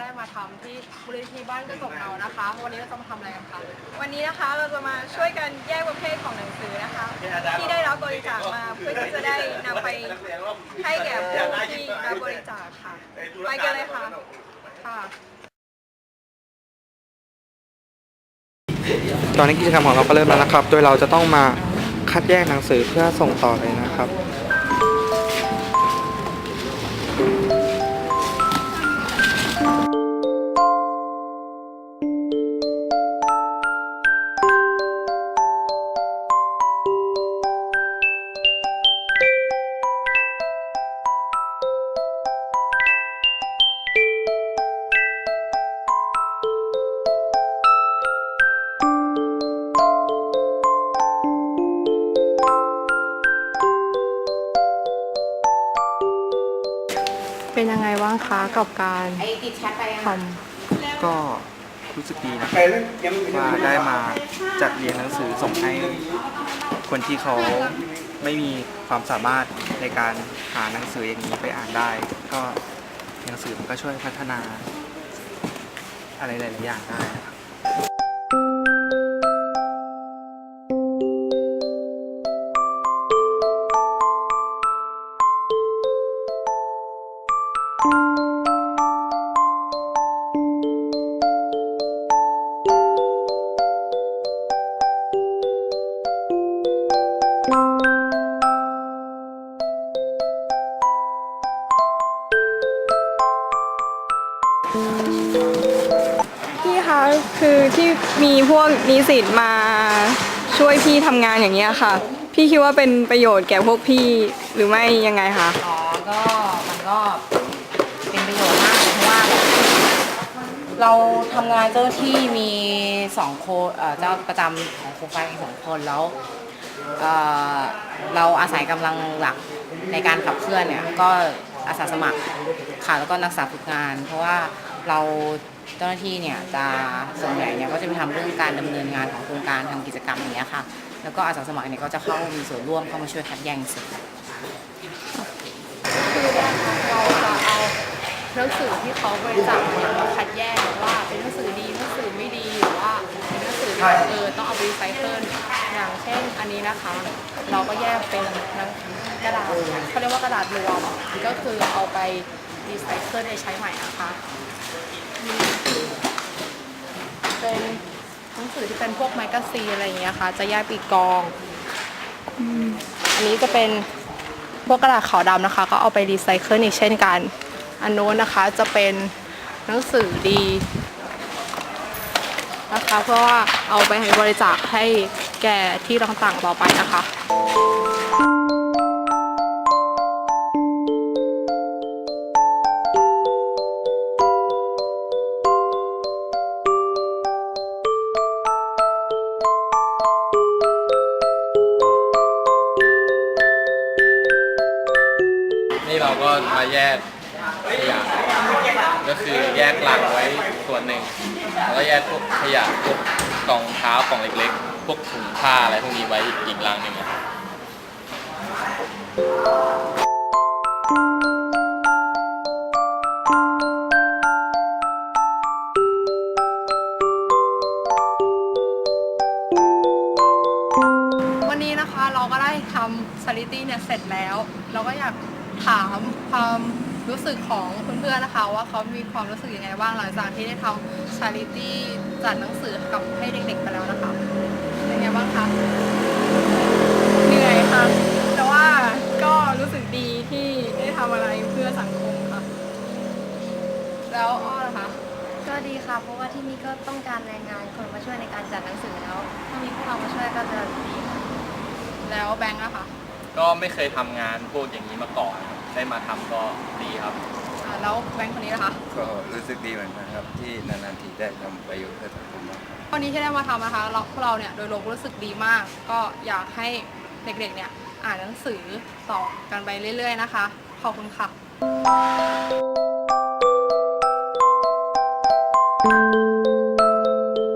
ได้มาทำที่มูลนิธิบ้านกระจกเงานะคะ วันนี้เราจะมาทำอะไรกันคะวันนี้นะคะเราจะมาช่วยกันแยกประเภทของหนังสือนะคะ ที่ได้รับบริจาคมาเพื่อที่จะได้นำไปให้แก่ผู้ที่รับบริจาคค่ะไปกันเลยค่ะค่ะตอนนี้กิจกรรมของเราก็เริ่มแล้วนะครับ โดยเราจะต้องมาคัดแยกหนังสือเพื่อส่งต่อเลยนะ เป็นยังไงบ้างคะกับการไอ้ติดแชทไปยังทก็รู้สึกดีนะว่าได้มาจัดเรียนหนังสือส่งให้คนที่เขาไม่มีความสามารถในการหาหนังสืออย่างนี้ไปอ่านได้ ก็หนังสือมันก็ช่วยพัฒนา อะไรหลายๆอย่างได้นะครับ พี่คะคือที่มีพวกนิสิตมาช่วยพี่ทำงานอย่างเงี้ยค่ะ พี่คิดว่าเป็นประโยชน์แก่พวกพี่หรือไม่ยังไงคะ อ๋อก็มันก็เป็นประโยชน์มากเพราะว่า เราทำงานเจ้าที่มีสองโคเอ่อเจ้าประจำของโครงการอีกสองคนแล้วเอ่อเราอาศัยกำลังหลักในการขับเคลื่อนเนี่ยก็ อาสาสมัครค่ะแล้วก็นักศึกษาฝึกงาน เพราะว่าเราเจ้าหน้าที่เนี่ยจะส่วนใหญ่เนี่ยก็จะไปทำเรื่องการดำเนินงานของโครงการทำกิจกรรมอย่างเงี้ยค่ะ แล้วก็อาสาสมัครเนี่ยก็จะเข้ามีส่วนร่วมเข้ามาช่วยคัดแยกสิ่งคือว่าเราจะเอา หนังสือที่เขาบริจาคมาคัดแยกว่าเป็นหนังสือดีหนังสือไม่ดีหรือว่าเป็นหนังสือที่เออต้องเอาไปรีไซเคิลอย่างเช่นอันนี้นะคะ เราก็แยกเป็นหนังกระดาษเขาเรียกว่ากระดาษรวมก็คือเอาไปรีไซเคิลไปใช้ใหม่นะคะมีเป็นหนังสือที่เป็นพวกแมกกาซีนอะไรอย่างเงี้ยค่ะ จะแยกปีกกองอันนี้จะเป็นพวกกระดาษขาวดำนะคะ ก็เอาไปรีไซเคิลอีกเช่นกัน อันโน้นนะคะจะเป็นหนังสือดีนะคะ เพื่อว่าเอาไปให้บริจาคให้แก่ที่ต่างๆต่อไปนะคะนี่เราก็มาแยก ขยะ ก็คือแยกลังไว้ส่วนหนึ่งแล้วก็แยกพวกขยะพวกกล่องเท้ากล่องเล็กๆ พวกถุงผ้าอะไรพวกนี้ไว้อีกลังหนึ่งอะวันนี้นะคะเราก็ได้ทำสถิติเนี่ยเสร็จแล้ว เราก็อยากถามความ รู้สึกของเพื่อนๆนะคะ ว่าเขามีความรู้สึกยังไงบ้างหลังจากที่ได้ทำชาริตี้จัดหนังสือกับให้เด็กๆไปแล้วนะคะเป็นไงบ้างคะเหนื่อยค่ะแต่ว่าก็รู้สึกดีที่ได้ทำอะไรเพื่อสังคมค่ะ แล้วอ้อนะคะก็ดีค่ะ เพราะว่าที่นี่ก็ต้องการแรงงานคนมาช่วยในการจัดหนังสือแล้ว ถ้ามีพวกเรามาช่วยก็จะดีค่ะแล้วแบงค์อะคะก็ไม่เคยทำงานพวกอย่างนี้มาก่อน ได้มาทำก็ดีครับ อ่าแล้วแบงค์คนนี้นะคะก็รู้สึกดีเหมือนกันครับ ที่นานๆทีได้ทำประโยชน์เพื่อสังคมมากวันนี้ที่ได้มาทำนะคะเราพวกเราเนี่ยโดยรวมรู้สึกดีมาก ก็อยากให้เด็กๆเนี่ยอ่านหนังสือต่อกันไปเรื่อย ๆ นะคะ ขอบคุณค่ะ